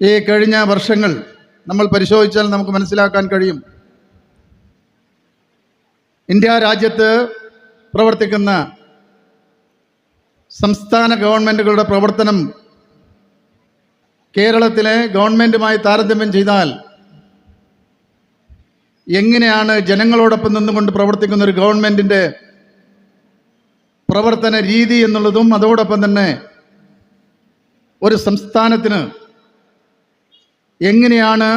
ഈ കഴിഞ്ഞ വർഷങ്ങൾ നമ്മൾ പരിശോധിച്ചാൽ നമുക്ക് മനസ്സിലാക്കാൻ കഴിയും. ഇന്ത്യ രാജ്യത്ത് പ്രവർത്തിക്കുന്ന സംസ്ഥാന ഗവൺമെന്റുകളുടെ പ്രവർത്തനം കേരളത്തിലെ ഗവൺമെന്റുമായി താരതമ്യം ചെയ്താൽ എങ്ങനെയാണ് ജനങ്ങളോടൊപ്പം നിന്നുകൊണ്ട് പ്രവർത്തിക്കുന്ന ഒരു ഗവൺമെന്റിന്റെ പ്രവർത്തന രീതി എന്നുള്ളതും അതോടൊപ്പം തന്നെ ഒരു സംസ്ഥാനത്തിന് എങ്ങനെയാണ്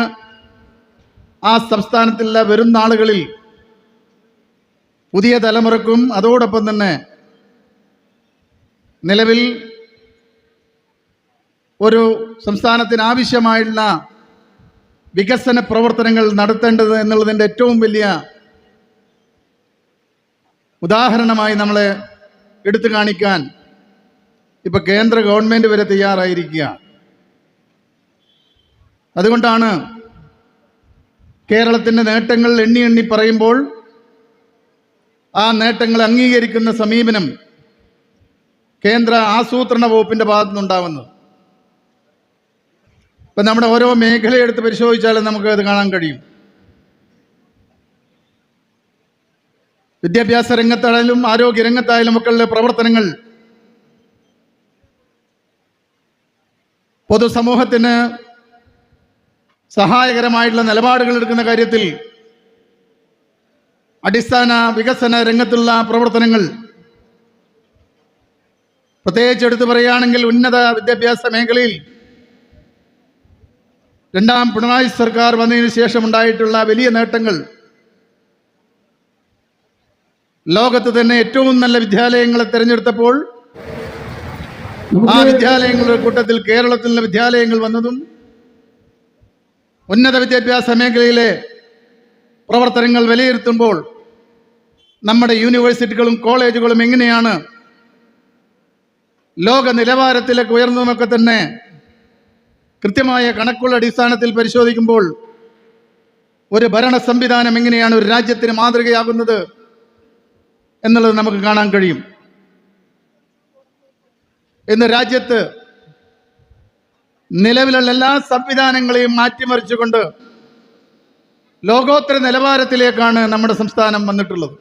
ആ സംസ്ഥാനത്തിലെ വരും നാളുകളിൽ പുതിയ തലമുറക്കും അതോടൊപ്പം തന്നെ നിലവിൽ ഒരു സംസ്ഥാനത്തിന് ആവശ്യമായുള്ള വികസന പ്രവർത്തനങ്ങൾ നടത്തേണ്ടത് എന്നുള്ളതിന്റെ ഏറ്റവും വലിയ ഉദാഹരണമായി നമ്മളെ എടുത്തു കാണിക്കാൻ ഇപ്പോൾ കേന്ദ്ര ഗവൺമെന്റ് വരെ തയ്യാറായിരിക്കുക അതുകൊണ്ടാണ് കേരളത്തിന്റെ നേട്ടങ്ങൾ എണ്ണി എണ്ണി പറയുമ്പോൾ ആ നേട്ടങ്ങൾ അംഗീകരിക്കുന്ന സമീപനം കേന്ദ്ര ആസൂത്രണ വകുപ്പിന്റെ ഭാഗത്തു നിന്നുണ്ടാവുന്നത്. ഇപ്പം നമ്മുടെ ഓരോ മേഖലയെടുത്ത് പരിശോധിച്ചാലും നമുക്ക് അത് കാണാൻ കഴിയും. വിദ്യാഭ്യാസ രംഗത്തായാലും ആരോഗ്യ രംഗത്തായാലും ഒക്കെയുള്ള പ്രവർത്തനങ്ങൾ പൊതുസമൂഹത്തിന് സഹായകരമായിട്ടുള്ള നിലപാടുകൾ എടുക്കുന്ന കാര്യത്തിൽ അടിസ്ഥാന വികസന രംഗത്തുള്ള പ്രവർത്തനങ്ങൾ പ്രത്യേകിച്ച് എടുത്തു പറയുകയാണെങ്കിൽ ഉന്നത വിദ്യാഭ്യാസ മേഖലയിൽ രണ്ടാം പിണറായി സർക്കാർ വന്നതിന് ശേഷം ഉണ്ടായിട്ടുള്ള വലിയ നേട്ടങ്ങൾ. ലോകത്ത് തന്നെ ഏറ്റവും നല്ല വിദ്യാലയങ്ങളെ തിരഞ്ഞെടുത്തപ്പോൾ ആ വിദ്യാലയങ്ങളുടെ കൂട്ടത്തിൽ കേരളത്തിലെ വിദ്യാലയങ്ങൾ വന്നതും ഉന്നത വിദ്യാഭ്യാസ മേഖലയിലെ പ്രവർത്തനങ്ങൾ വിലയിരുത്തുമ്പോൾ നമ്മുടെ യൂണിവേഴ്സിറ്റികളും കോളേജുകളും എങ്ങനെയാണ് ലോക നിലവാരത്തിലേക്ക് ഉയർന്നതുമൊക്കെ തന്നെ കൃത്യമായ കണക്കുള്ള അടിസ്ഥാനത്തിൽ പരിശോധിക്കുമ്പോൾ ഒരു ഭരണ സംവിധാനം എങ്ങനെയാണ് ഒരു രാജ്യത്തിന് മാതൃകയാകുന്നത് എന്നുള്ളത് നമുക്ക് കാണാൻ കഴിയും. ഇന്ന് രാജ്യത്ത് നിലവിലുള്ള എല്ലാ സംവിധാനങ്ങളെയും മാറ്റിമറിച്ചുകൊണ്ട് ലോകോത്തര നിലവാരത്തിലേക്കാണ് നമ്മുടെ സംസ്ഥാനം വന്നിട്ടുള്ളത്.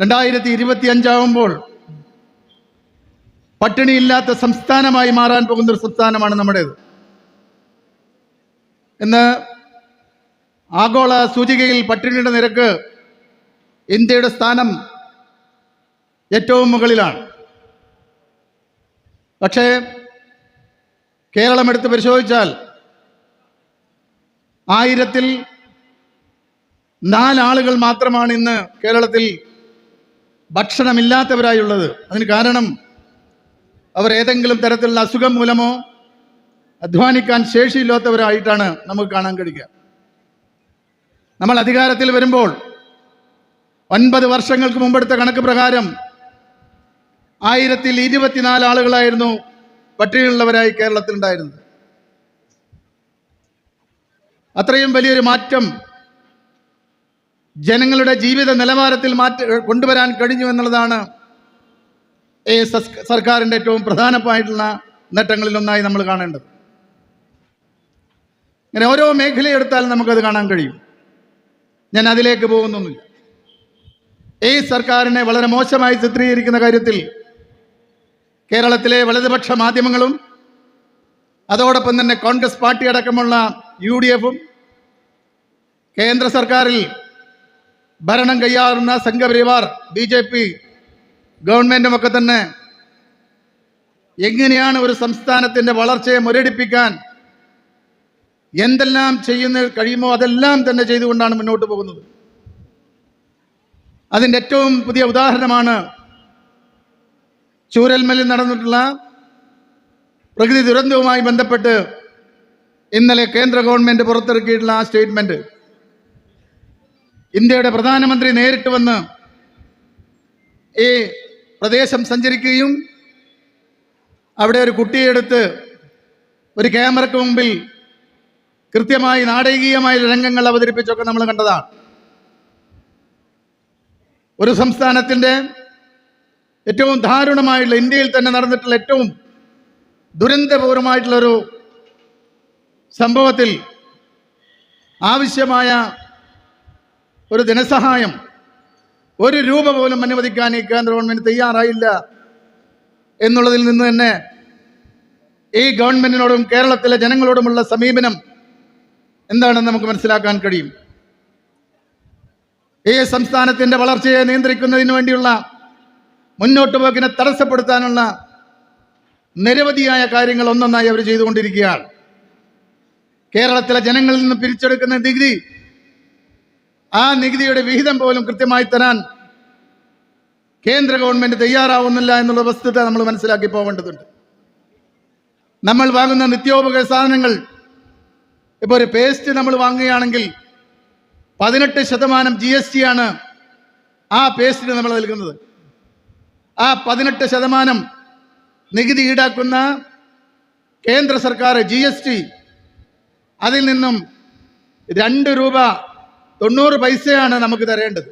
രണ്ടായിരത്തി ഇരുപത്തി അഞ്ചാവുമ്പോൾ പട്ടിണിയില്ലാത്ത സംസ്ഥാനമായി മാറാൻ പോകുന്ന ഒരു സംസ്ഥാനമാണ് നമ്മുടേത്. ഇന്ന് ആഗോള സൂചികയിൽ പട്ടിണിയുടെ നിരക്ക് ഇന്ത്യയുടെ സ്ഥാനം ഏറ്റവും മുകളിലാണ്. പക്ഷേ കേരളം എടുത്ത് പരിശോധിച്ചാൽ ആയിരത്തിൽ നാലാളുകൾ മാത്രമാണ് ഇന്ന് കേരളത്തിൽ ഭക്ഷണമില്ലാത്തവരായുള്ളത്. അതിന് കാരണം അവർ ഏതെങ്കിലും തരത്തിലുള്ള അസുഖം മൂലമോ അധ്വാനിക്കാൻ ശേഷിയില്ലാത്തവരായിട്ടാണ് നമുക്ക് കാണാൻ കഴിയുക. നമ്മൾ അധികാരത്തിൽ വരുമ്പോൾ ഒൻപത് വർഷങ്ങൾക്ക് മുമ്പെടുത്ത കണക്ക് പ്രകാരം ആയിരത്തിൽ ഇരുപത്തിനാല് ആളുകളായിരുന്നു പട്ടിണിയുള്ളവരായി കേരളത്തിലുണ്ടായിരുന്നത് അത്രയും വലിയൊരു മാറ്റം ജനങ്ങളുടെ ജീവിത നിലവാരത്തിൽ മാറ്റ കൊണ്ടുവരാൻ കഴിഞ്ഞു എന്നുള്ളതാണ് ഈ സർക്കാരിന്റെ ഏറ്റവും പ്രധാനമായിട്ടുള്ള നേട്ടങ്ങളിലൊന്നായി നമ്മൾ കാണേണ്ടത്. ഇങ്ങനെ ഓരോ മേഖലയെടുത്താൽ നമുക്കത് കാണാൻ കഴിയും. ഞാൻ അതിലേക്ക് പോകുന്നൊന്നുമില്ല. ഈ സർക്കാരിനെ വളരെ മോശമായി ചിത്രീകരിക്കുന്ന കാര്യത്തിൽ കേരളത്തിലെ വലതുപക്ഷ മാധ്യമങ്ങളും അതോടൊപ്പം തന്നെ കോൺഗ്രസ് പാർട്ടി അടക്കമുള്ള യു ഡി എഫും കേന്ദ്ര സർക്കാരിൽ ഭരണം കൈയാറുന്ന സംഘപരിവാർ ബി ജെ പി ഗവൺമെന്റും തന്നെ എങ്ങനെയാണ് ഒരു സംസ്ഥാനത്തിന്റെ വളർച്ചയെ മുരടിപ്പിക്കാൻ എന്തെല്ലാം ചെയ്യുന്ന കഴിയുമോ അതെല്ലാം തന്നെ ചെയ്തുകൊണ്ടാണ് മുന്നോട്ട് പോകുന്നത്. അതിന്റെ ഏറ്റവും പുതിയ ഉദാഹരണമാണ് ചൂരൽമലിൽ നടന്നിട്ടുള്ള പ്രകൃതി ദുരന്തവുമായി ബന്ധപ്പെട്ട് ഇന്നലെ കേന്ദ്ര ഗവൺമെന്റ് പുറത്തിറക്കിയിട്ടുള്ള ആ സ്റ്റേറ്റ്മെന്റ് ഇന്ത്യയുടെ പ്രധാനമന്ത്രി നേരിട്ട് വന്ന് ഈ പ്രദേശം സഞ്ചരിക്കുകയും അവിടെ ഒരു കുട്ടിയെടുത്ത് ഒരു ക്യാമറയ്ക്ക് മുമ്പിൽ കൃത്യമായി നാടകീയമായ രംഗങ്ങൾ അവതരിപ്പിച്ചൊക്കെ നമ്മൾ കണ്ടതാണ്. ഒരു സംസ്ഥാനത്തിന്റെ ഏറ്റവും ദാരുണമായിട്ടുള്ള ഇന്ത്യയിൽ തന്നെ നടന്നിട്ടുള്ള ഏറ്റവും ദുരന്തപൂർവമായിട്ടുള്ളൊരു സംഭവത്തിൽ ആവശ്യമായ ഒരു ധനസഹായം ഒരു രൂപ പോലും അനുവദിക്കാൻ ഈ കേന്ദ്ര ഗവൺമെന്റ് തയ്യാറായില്ല എന്നുള്ളതിൽ നിന്ന് തന്നെ ഈ ഗവൺമെന്റിനോടും കേരളത്തിലെ ജനങ്ങളോടുമുള്ള സമീപനം എന്താണെന്ന് നമുക്ക് മനസ്സിലാക്കാൻ കഴിയും. ഈ സംസ്ഥാനത്തിന്റെ വളർച്ചയെ നിയന്ത്രിക്കുന്നതിന് വേണ്ടിയുള്ള മുന്നോട്ട് പോക്കിനെ തടസ്സപ്പെടുത്താനുള്ള നിരവധിയായ കാര്യങ്ങൾ ഒന്നൊന്നായി അവർ ചെയ്തുകൊണ്ടിരിക്കുകയാണ്. കേരളത്തിലെ ജനങ്ങളിൽ നിന്ന് പിരിച്ചെടുക്കുന്ന നികുതി ആ നികുതിയുടെ വിഹിതം പോലും കൃത്യമായി തരാൻ കേന്ദ്ര ഗവൺമെന്റ് തയ്യാറാവുന്നില്ല എന്നുള്ള വസ്തുത നമ്മൾ മനസ്സിലാക്കി പോകേണ്ടതുണ്ട്. നമ്മൾ വാങ്ങുന്ന നിത്യോപകരണ സാധനങ്ങൾ ഇപ്പോൾ ഒരു പേസ്റ്റ് നമ്മൾ വാങ്ങുകയാണെങ്കിൽ പതിനെട്ട് ശതമാനം ജി ആണ് ആ പേസ്റ്റിന് നമ്മൾ നൽകുന്നത്. ആ പതിനെട്ട് ശതമാനം നികുതി ഈടാക്കുന്ന കേന്ദ്ര സർക്കാർ ജി എസ് ടി അതിൽ നിന്നും രണ്ട് രൂപ തൊണ്ണൂറ് പൈസയാണ് നമുക്ക് തരേണ്ടത്.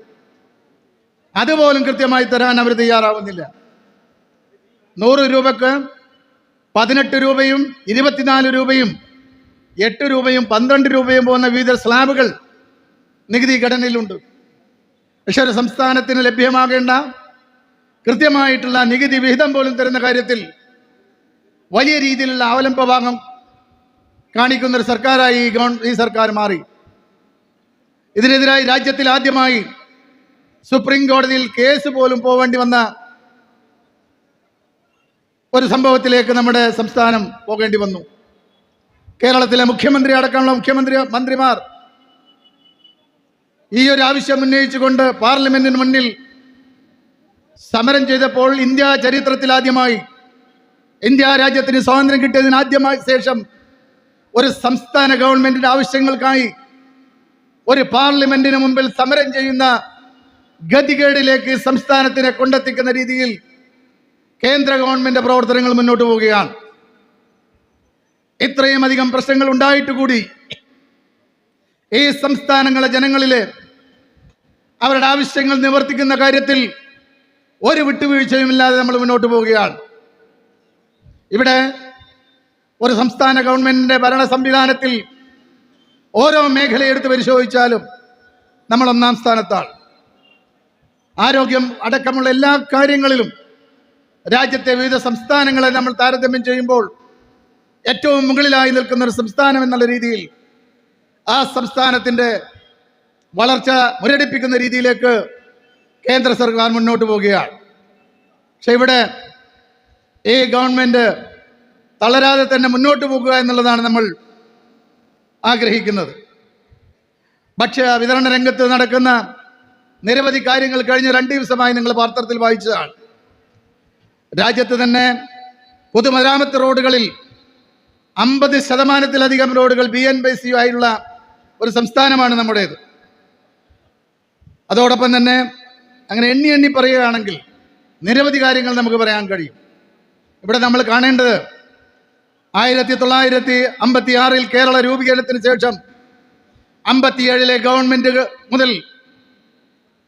അതുപോലും കൃത്യമായി തരാൻ അവർ തയ്യാറാവുന്നില്ല. നൂറ് രൂപക്ക് പതിനെട്ട് രൂപയും ഇരുപത്തിനാല് രൂപയും എട്ട് രൂപയും പന്ത്രണ്ട് രൂപയും പോകുന്ന വിവിധ സ്ലാബുകൾ നികുതി ഘടനയിലുണ്ട്. പക്ഷെ ഒരു സംസ്ഥാനത്തിന് ലഭ്യമാകേണ്ട കൃത്യമായിട്ടുള്ള നികുതി വിഹിതം പോലും തരുന്ന കാര്യത്തിൽ വലിയ രീതിയിലുള്ള അവലംബഭാഗം കാണിക്കുന്ന ഒരു സർക്കാരായി ഈ ഗവൺ ഈ സർക്കാർ മാറി. ഇതിനെതിരായി രാജ്യത്തിൽ ആദ്യമായി സുപ്രീം കോടതിയിൽ കേസ് പോലും പോവേണ്ടി വന്ന ഒരു സംഭവത്തിലേക്ക് നമ്മുടെ സംസ്ഥാനം പോകേണ്ടി വന്നു. കേരളത്തിലെ മുഖ്യമന്ത്രി അടക്കമുള്ള മുഖ്യമന്ത്രി മന്ത്രിമാർ ഈ ഒരു ആവശ്യം ഉന്നയിച്ചുകൊണ്ട് പാർലമെന്റിന് മുന്നിൽ സമരം ചെയ്തപ്പോൾ ഇന്ത്യ ചരിത്രത്തിൽ ആദ്യമായി ഇന്ത്യ രാജ്യത്തിന് സ്വാതന്ത്ര്യം കിട്ടിയതിന് ആദ്യമായി ശേഷം ഒരു സംസ്ഥാന ഗവൺമെന്റിന്റെ ആവശ്യങ്ങൾക്കായി ഒരു പാർലമെന്റിന് മുമ്പിൽ സമരം ചെയ്യുന്ന ഗതികേടിലേക്ക് സംസ്ഥാനത്തിനെ കൊണ്ടെത്തിക്കുന്ന രീതിയിൽ കേന്ദ്ര ഗവൺമെന്റ് പ്രവർത്തനങ്ങൾ മുന്നോട്ട് പോവുകയാണ്. ഇത്രയും അധികം പ്രശ്നങ്ങൾ ഉണ്ടായിട്ട് കൂടി ഈ സംസ്ഥാനങ്ങളെ ജനങ്ങളിലെ അവരുടെ ആവശ്യങ്ങൾ നിവർത്തിക്കുന്ന കാര്യത്തിൽ ഒരു വിട്ടുവീഴ്ചയുമില്ലാതെ നമ്മൾ മുന്നോട്ട് പോവുകയാണ്. ഇവിടെ ഒരു സംസ്ഥാന ഗവൺമെന്റിന്റെ ഭരണ സംവിധാനത്തിൽ ഓരോ മേഖല എടുത്ത് പരിശോധിച്ചാലും നമ്മൾ ഒന്നാം സ്ഥാനത്താണ്. ആരോഗ്യം അടക്കമുള്ള എല്ലാ കാര്യങ്ങളിലും രാജ്യത്തെ വിവിധ സംസ്ഥാനങ്ങളെ നമ്മൾ താരതമ്യം ചെയ്യുമ്പോൾ ഏറ്റവും മുകളിലായി നിൽക്കുന്ന ഒരു സംസ്ഥാനം എന്നുള്ള രീതിയിൽ ആ സംസ്ഥാനത്തിന്റെ വളർച്ച മുരടിപ്പിക്കുന്ന രീതിയിലേക്ക് കേന്ദ്ര സർക്കാർ മുന്നോട്ട് പോവുകയാണ് പക്ഷെ ഇവിടെ ഈ ഗവൺമെന്റ് തളരാതെ തന്നെ മുന്നോട്ട് പോകുക എന്നുള്ളതാണ് നമ്മൾ ആഗ്രഹിക്കുന്നത്. ഭക്ഷ്യ വിതരണ രംഗത്ത് നടക്കുന്ന നിരവധി കാര്യങ്ങൾ കഴിഞ്ഞ രണ്ട് ദിവസമായി നിങ്ങൾ വാർത്തത്തിൽ വായിച്ചതാണ്. രാജ്യത്ത് തന്നെ പൊതുമരാമത്ത് റോഡുകളിൽ അമ്പത് ശതമാനത്തിലധികം റോഡുകൾ ബി എൻ ബൈ സി ആയുള്ള ഒരു സംസ്ഥാനമാണ് നമ്മുടേത്. അതോടൊപ്പം തന്നെ അങ്ങനെ എണ്ണി എണ്ണി പറയുകയാണെങ്കിൽ നിരവധി കാര്യങ്ങൾ നമുക്ക് പറയാൻ കഴിയും. ഇവിടെ നമ്മൾ കാണേണ്ടത് ആയിരത്തി തൊള്ളായിരത്തി അമ്പത്തി ആറിൽ കേരള രൂപീകരണത്തിന് ശേഷം അമ്പത്തിയേഴിലെ ഗവൺമെന്റ് മുതൽ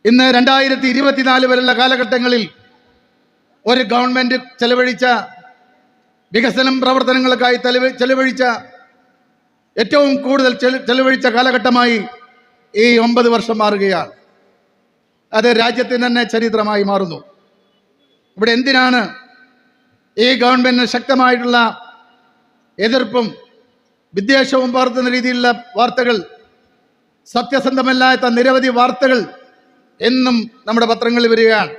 ഇന്ന് രണ്ടായിരത്തി ഇരുപത്തിനാല് വരെയുള്ള കാലഘട്ടങ്ങളിൽ ഒരു ഗവൺമെന്റ് ചെലവഴിച്ച വികസനം പ്രവർത്തനങ്ങൾക്കായി ചെലവ് ചെലവഴിച്ച ഏറ്റവും കൂടുതൽ ചെല- ചെലവഴിച്ച കാലഘട്ടമായി ഈ ഒമ്പത് വർഷം മാറുകയാണ്. അത് രാജ്യത്തിന് തന്നെ ചരിത്രമായി മാറുന്നു. ഇവിടെ എന്തിനാണ് ഈ ഗവൺമെന്റിന് ശക്തമായിട്ടുള്ള എതിർപ്പും വിദ്വേഷവും പകർത്തുന്ന രീതിയിലുള്ള വാർത്തകൾ സത്യസന്ധമല്ലാത്ത നിരവധി വാർത്തകൾ എന്നും നമ്മുടെ പത്രങ്ങളിൽ വരികയാണ്.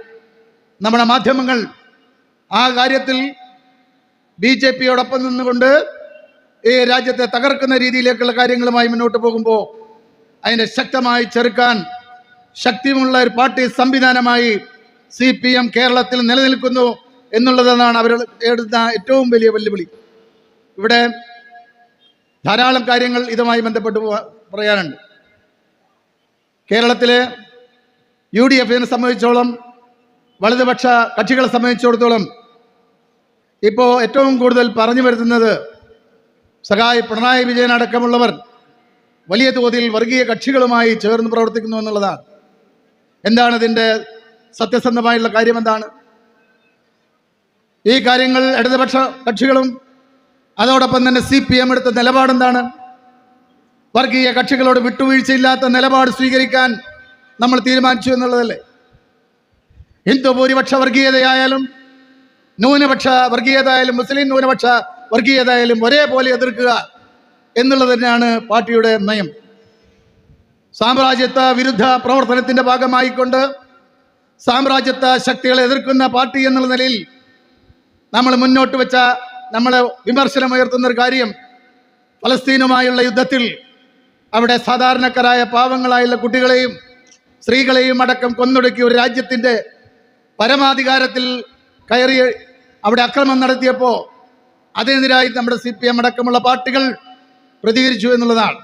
നമ്മുടെ മാധ്യമങ്ങൾ ആ കാര്യത്തിൽ ബി ജെ പിയോടൊപ്പം നിന്നുകൊണ്ട് ഈ രാജ്യത്തെ തകർക്കുന്ന രീതിയിലേക്കുള്ള കാര്യങ്ങളുമായി മുന്നോട്ട് പോകുമ്പോൾ അതിനെ ശക്തമായി ചെറുക്കാൻ ശക്തിയുമുള്ള ഒരു പാർട്ടി സംവിധാനമായി സി പി എം കേരളത്തിൽ നിലനിൽക്കുന്നു എന്നുള്ളതെന്നാണ് അവർ എടുത്ത ഏറ്റവും വലിയ വെല്ലുവിളി. ഇവിടെ ധാരാളം കാര്യങ്ങൾ ഇതുമായി ബന്ധപ്പെട്ട് പറയാനുണ്ട്. കേരളത്തിലെ യു ഡി എഫിനെ സംബന്ധിച്ചോളം വലതുപക്ഷ കക്ഷികളെ സംബന്ധിച്ചിടത്തോളം ഇപ്പോൾ ഏറ്റവും കൂടുതൽ പറഞ്ഞു വരുത്തുന്നത് സഹായ് പിണറായി വിജയനടക്കമുള്ളവർ വലിയ തോതിൽ വർഗീയ കക്ഷികളുമായി ചേർന്ന് പ്രവർത്തിക്കുന്നു എന്നുള്ളതാണ്. എന്താണ് ഇതിന്റെ സത്യസന്ധമായുള്ള കാര്യം എന്താണ് ഈ കാര്യങ്ങൾ ഇടതുപക്ഷ കക്ഷികളും അതോടൊപ്പം തന്നെ സി പി എം എടുത്ത നിലപാടെന്താണ്? വർഗീയ കക്ഷികളോട് വിട്ടുവീഴ്ചയില്ലാത്ത നിലപാട് സ്വീകരിക്കാൻ നമ്മൾ തീരുമാനിച്ചു എന്നുള്ളതല്ലേ? ഹിന്ദു ഭൂരിപക്ഷ വർഗീയതയായാലും ന്യൂനപക്ഷ വർഗീയതയായാലും മുസ്ലിം ന്യൂനപക്ഷ വർഗീയതയായാലും ഒരേപോലെ എതിർക്കുക എന്നുള്ളത് തന്നെയാണ് പാർട്ടിയുടെ നയം. സാമ്രാജ്യത്വ വിരുദ്ധ പ്രവർത്തനത്തിന്റെ ഭാഗമായിക്കൊണ്ട് സാമ്രാജ്യത്വ ശക്തികളെ എതിർക്കുന്ന പാർട്ടി എന്നുള്ള നിലയിൽ നമ്മൾ മുന്നോട്ട് വെച്ച നമ്മൾ വിമർശനമുയർത്തുന്ന ഒരു കാര്യം ഫലസ്തീനുമായുള്ള യുദ്ധത്തിൽ അവിടെ സാധാരണക്കാരായ പാവങ്ങളായുള്ള കുട്ടികളെയും സ്ത്രീകളെയും അടക്കം കൊന്നൊടുക്കി ഒരു രാജ്യത്തിന്റെ പരമാധികാരത്തിൽ കയറി അവിടെ അക്രമം നടത്തിയപ്പോൾ അതിനെതിരായി നമ്മുടെ സി പി എം അടക്കമുള്ള പാർട്ടികൾ പ്രതികരിച്ചു എന്നുള്ളതാണ്.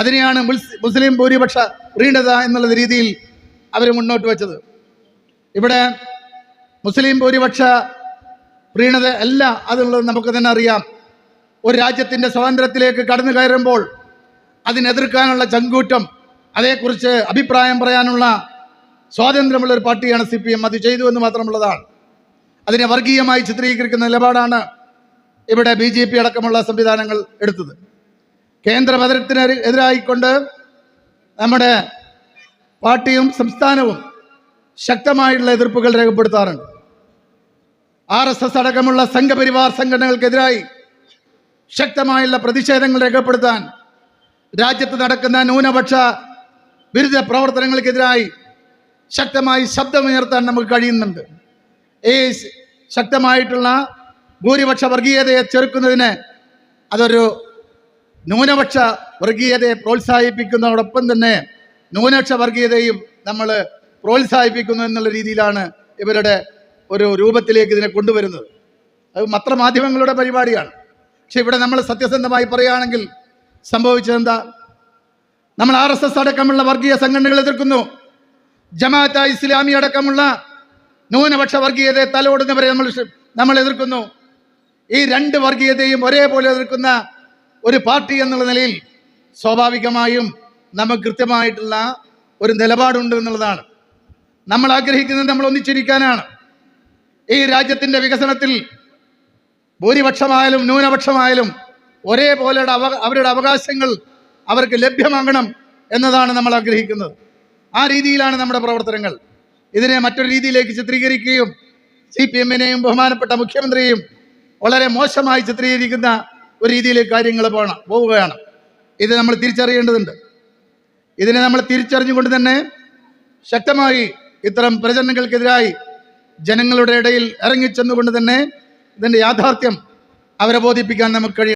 അതിനെയാണ് മുസ്ലിം ഭൂരിപക്ഷ പ്രീണത എന്നുള്ള രീതിയിൽ അവർ മുന്നോട്ട് വെച്ചത്. ഇവിടെ മുസ്ലിം ഭൂരിപക്ഷ പ്രീണത അല്ല അതുള്ളത് നമുക്ക് തന്നെ അറിയാം. ഒരു രാജ്യത്തിന്റെ സ്വാതന്ത്ര്യത്തിലേക്ക് കടന്നു കയറുമ്പോൾ അതിനെതിർക്കാനുള്ള ചങ്കൂറ്റം അതേക്കുറിച്ച് അഭിപ്രായം പറയാനുള്ള സ്വാതന്ത്ര്യമുള്ള ഒരു പാർട്ടിയാണ് സി പി എം അത് ചെയ്തു എന്ന് മാത്രമുള്ളതാണ്. അതിനെ വർഗീയമായി ചിത്രീകരിക്കുന്ന നിലപാടാണ് ഇവിടെ ബി ജെ പി അടക്കമുള്ള സംവിധാനങ്ങൾ എടുത്തത്. കേന്ദ്ര എതിരായിക്കൊണ്ട് നമ്മുടെ പാർട്ടിയും സംസ്ഥാനവും ശക്തമായിട്ടുള്ള എതിർപ്പുകൾ രേഖപ്പെടുത്താറുണ്ട്. ആർ എസ് എസ് അടക്കമുള്ള സംഘപരിവാർ സംഘടനകൾക്കെതിരായി ശക്തമായുള്ള പ്രതിഷേധങ്ങൾ രേഖപ്പെടുത്താൻ രാജ്യത്ത് നടക്കുന്ന ന്യൂനപക്ഷ വിരുദ്ധ പ്രവർത്തനങ്ങൾക്കെതിരായി ശക്തമായി ശബ്ദമുയർത്താൻ നമുക്ക് കഴിയുന്നുണ്ട്. ഈ ശക്തമായിട്ടുള്ള ഭൂരിപക്ഷ വർഗീയതയെ ചെറുക്കുന്നതിന് അതൊരു ന്യൂനപക്ഷ വർഗീയതയെ പ്രോത്സാഹിപ്പിക്കുന്നതോടൊപ്പം തന്നെ ന്യൂനപക്ഷ വർഗീയതയും നമ്മൾ പ്രോത്സാഹിപ്പിക്കുന്നു എന്നുള്ള രീതിയിലാണ് ഇവരുടെ ഒരു രൂപത്തിലേക്ക് ഇതിനെ കൊണ്ടുവരുന്നത്. അത് പത്രമാധ്യമങ്ങളുടെ പരിപാടിയാണ്. പക്ഷെ ഇവിടെ നമ്മൾ സത്യസന്ധമായി പറയുകയാണെങ്കിൽ സംഭവിച്ചതെന്താ? നമ്മൾ ആർ എസ് എസ് അടക്കമുള്ള വർഗീയ സംഘടനകൾ എതിർക്കുന്നു. ജമാഅത്ത ഇസ്ലാമി അടക്കമുള്ള ന്യൂനപക്ഷ വർഗീയതയെ തലോടുന്നവരെ നമ്മൾ നമ്മൾ എതിർക്കുന്നു. ഈ രണ്ട് വർഗീയതയും ഒരേപോലെ എതിർക്കുന്ന ഒരു പാർട്ടി എന്നുള്ള നിലയിൽ സ്വാഭാവികമായും നമുക്ക് കൃത്യമായിട്ടുള്ള ഒരു നിലപാടുണ്ട് എന്നുള്ളതാണ്. നമ്മൾ ആഗ്രഹിക്കുന്നത് നമ്മൾ ഒന്നിച്ചിരിക്കാനാണ്. ഈ രാജ്യത്തിന്റെ വികസനത്തിൽ ഭൂരിപക്ഷമായാലും ന്യൂനപക്ഷമായാലും ഒരേപോലെ അവ അവരുടെ അവകാശങ്ങൾ അവർക്ക് ലഭ്യമാകണം എന്നതാണ് നമ്മൾ ആഗ്രഹിക്കുന്നത്. ആ രീതിയിലാണ് നമ്മുടെ പ്രവർത്തനങ്ങൾ. ഇതിനെ മറ്റൊരു രീതിയിലേക്ക് ചിത്രീകരിക്കുകയും സി പി എമ്മിനെയും ബഹുമാനപ്പെട്ട മുഖ്യമന്ത്രിയെയും വളരെ മോശമായി ചിത്രീകരിക്കുന്ന ഒരു രീതിയിലേക്ക് കാര്യങ്ങൾ പോകണം പോവുകയാണ്. ഇത് നമ്മൾ തിരിച്ചറിയേണ്ടതുണ്ട്. ഇതിനെ നമ്മൾ തിരിച്ചറിഞ്ഞുകൊണ്ട് തന്നെ ശക്തമായി ഇത്തരം പ്രചരണങ്ങൾക്കെതിരായി ജനങ്ങളുടെ ഇടയിൽ ഇറങ്ങിച്ചെന്നുകൊണ്ട് തന്നെ ഇതിന്റെ യാഥാർത്ഥ്യം അവരെ ബോധിപ്പിക്കാൻ നമുക്ക് കഴിയും